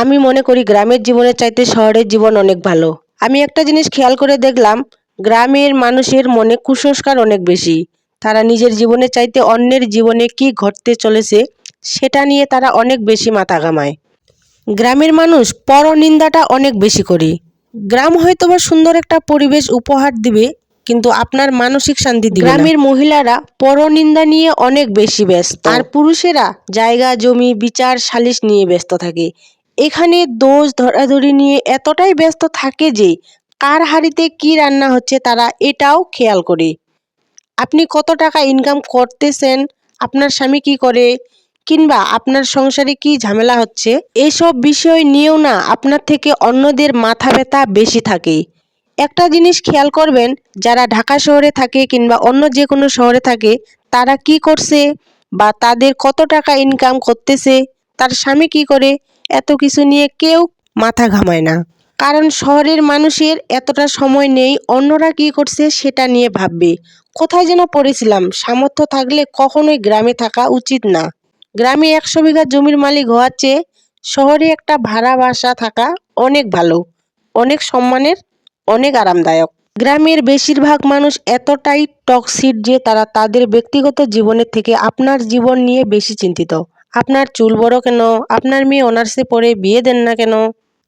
আমি মনে করি গ্রামের জীবনের চাইতে শহরের জীবন অনেক ভালো। আমি একটা জিনিস খেয়াল করে দেখলাম গ্রামের মানুষের মনে কুসংস্কার অনেক বেশি। তারা নিজের জীবনের চাইতে অন্যের জীবনে কি ঘটতে চলেছে সেটা নিয়ে তারা অনেক বেশি মাথা ঘামায়। গ্রামের মানুষ পরনিন্দাটা অনেক বেশি করে। গ্রাম হয়তো বা সুন্দর একটা পরিবেশ উপহার দিবে কিন্তু আপনার মানসিক শান্তি দিবে গ্রামের মহিলারা পরনিন্দা নিয়ে অনেক বেশি ব্যস্ত। আর পুরুষেরা জায়গা জমি বিচার সালিশ নিয়ে ব্যস্ত থাকে। এখানে দোষ ধরাধরি নিয়ে এতটাই ব্যস্ত থাকে যে কার হাড়িতে কি রান্না হচ্ছে তারা এটাও খেয়াল করে। আপনি কত টাকা ইনকাম করতেছেন, আপনার স্বামী কি করে, কিংবা আপনার সংসারে কি ঝামেলা হচ্ছে, এসব বিষয় নিয়েও না আপনার থেকে অন্যদের মাথা ব্যথা বেশি থাকে। একটা জিনিস খেয়াল করবেন, যারা ঢাকা শহরে থাকে কিংবা অন্য যে কোনো শহরে থাকে, তারা কি করছে বা তাদের কত টাকা ইনকাম করতেছে, তার স্বামী কি করে এত কিছু নিয়ে কেউ মাথা ঘামায় না। কারণ শহরের মানুষের এতটা সময় নেই, অন্যরা কি করছে সেটা নিয়ে ভাববে। কোথায় যেন পড়েছিলাম, সামর্থ্য থাকলে কখনোই গ্রামে থাকা উচিত না। গ্রামে একশো বিঘা জমির মালিক হওয়ার চেয়ে শহরে একটা ভাড়া বাসা থাকা অনেক ভালো, অনেক সম্মানের, অনেক আরামদায়ক। গ্রামের বেশিরভাগ মানুষ এতটাই টক্সিক যে তারা তাদের ব্যক্তিগত জীবনের থেকে আপনার জীবন নিয়ে বেশি চিন্তিত। আপনার চুল বড় কেন? আপনার মেয়ে অনার্সে পড়ে বিয়ে দেন না কেন?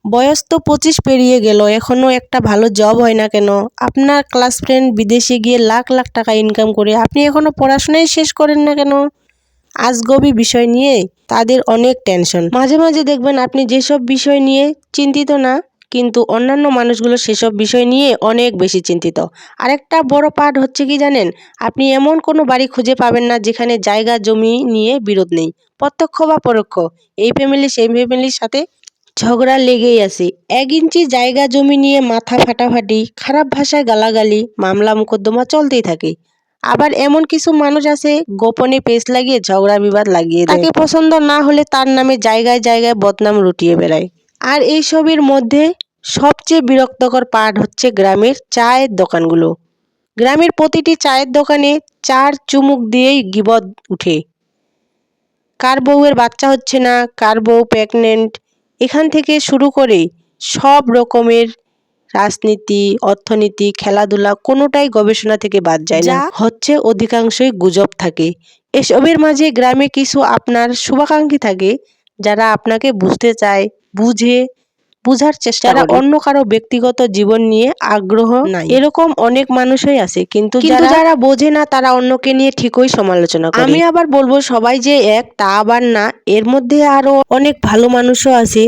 বয়স তো পঁচিশ পেরিয়ে গেল এখনও একটা ভালো জব হয় না কেন? আপনার ক্লাস ফ্রেন্ড বিদেশে গিয়ে লাখ লাখ টাকা ইনকাম করে, আপনি এখনও পড়াশোনাই শেষ করেন না কেন? আজগবি বিষয় নিয়ে তাদের অনেক টেনশন মাঝে মাঝে দেখবেন আপনি যেসব বিষয় নিয়ে চিন্তিত না কিন্তু অন্যান্য মানুষগুলো সেসব বিষয় নিয়ে অনেক বেশি চিন্তিত। আরেকটা বড় পার্ট হচ্ছে কি জানেন? আপনি এমন কোনো বাড়ি খুঁজে পাবেন না যেখানে জায়গা, জমি নিয়ে বিরোধ নেই। প্রত্যক্ষ বা পরোক্ষ, এই ফ্যামিলি সেই ফ্যামিলির সাথে ঝগড়া লেগেই আছে। এক ইঞ্চি জায়গা, জমি নিয়ে মাথা ফাটাফাটি, খারাপ ভাষায় গালাগালি, মামলা, মোকদ্দমা চলতেই থাকে। আবার এমন কিছু মানুষ আছে, গোপনে পেস লাগিয়ে ঝগড়া বিবাদ লাগিয়ে তাকে পছন্দ না হলে তার নামে জায়গায় জায়গায় বদনাম রুটিয়ে বেড়ায়। আর এইসবের মধ্যে সবচেয়ে বিরক্তকর পার্ট হচ্ছে গ্রামের চায়ের দোকানগুলো। গ্রামের প্রতিটি চায়ের দোকানে চার চুমুক দিয়েই গিবদ উঠে। কার বউয়ের বাচ্চা হচ্ছে না কার বউ প্রেগনেন্ট এখান থেকে শুরু করে সব রকমের রাজনীতি অর্থনীতি খেলাধুলা কোনোটাই গবেষণা থেকে বাদ যায় না। হচ্ছে অধিকাংশই গুজব থাকে। এসবের মাঝে গ্রামে কিছু আপনার শুভাকাঙ্ক্ষী থাকে যারা আপনাকে বুঝতে চায় বুঝে বুঝার চেষ্টা যারা অন্য কারও ব্যক্তিগত জীবন নিয়ে আগ্রহ নাই। এরকম অনেক মানুষই আছে কিন্তু কিন্তু যারা বোঝে না তারা অন্যকে নিয়ে ঠিকই সমালোচনা করে। আমি আবার বলব সবাই যে এক তা আবার না। এর মধ্যে আরও অনেক ভালো মানুষও আছে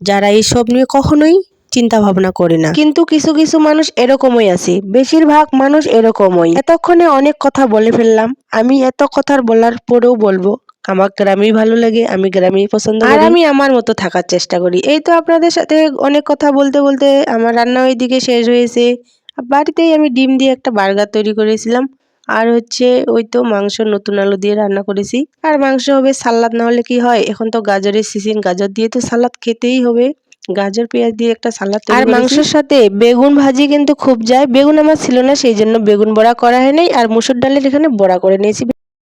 যারা এইসব নিয়ে কখনোই চিন্তা ভাবনা করে না। কিন্তু কিছু কিছু মানুষ এরকমই আছে। বেশিরভাগ মানুষ এরকমই। এতক্ষণে অনেক কথা বলে ফেললাম। আমি এত কথার বলার পরেও বলব আমার গ্রামেই ভালো লাগে আমি গ্রামেই পছন্দ করি। আর আমি আমার মতো থাকার চেষ্টা করি। এই তো আপনাদের সাথে অনেক কথা বলতে বলতে আমার রান্না ওইদিকে শেষ হয়েছে। বাড়িতেই আমি ডিম দিয়ে একটা বার্গার তৈরি করেছিলাম। আর হচ্ছে ওই তো মাংস নতুন আলু দিয়ে রান্না করেছি। আর মাংস হবে সালাদ না হলে কি হয়? এখন তো গাজরের সিজন গাজর দিয়ে তো সালাদ খেতেই হবে। গাজর পেঁয়াজ দিয়ে একটা সালাদ আর মাংসের সাথে বেগুন ভাজি কিন্তু খুব যায়। বেগুন আমার ছিল না সেই জন্য বেগুন বড়া করা হয় নাই আর মুসুর ডালের এখানে বড়া করে নিয়েছি।